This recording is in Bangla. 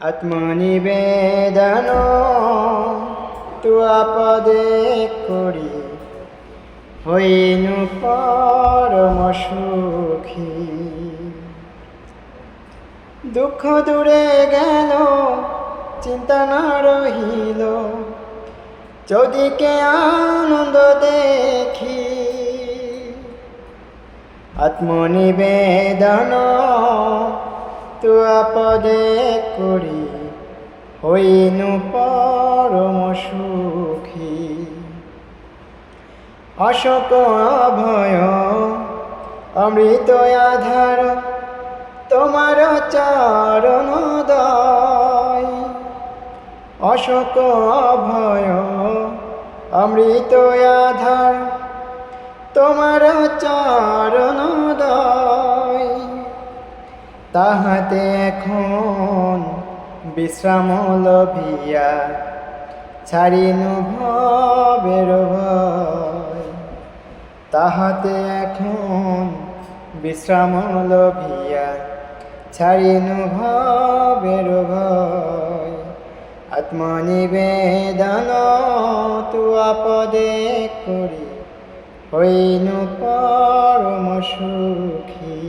আত্মনিবেদন তুয়া পদে করি। হইনু পরম সুখী। দুঃখ দূরে গেল, চিন্তা না রহিল। চৌদিকে আনন্দ দেখি আত্মনিবেদন তুয়া পদে করি, হইনু পরম সুখী। অশোক অভয়, অমৃত আধার, তোমার চরণ দয়। অশোক অভয়, অমৃত আধার, তোমার চরণ তাহাতে এখন বিশ্রাম লভিয়া ছাড়িনু ভবের ভয়। তাহাতে এখন বিশ্রাম লভিয়া ছাড়িনু ভবের ভয়। আত্মনিবেদন তুয়া পদে করি, হইনু পরম সুখী।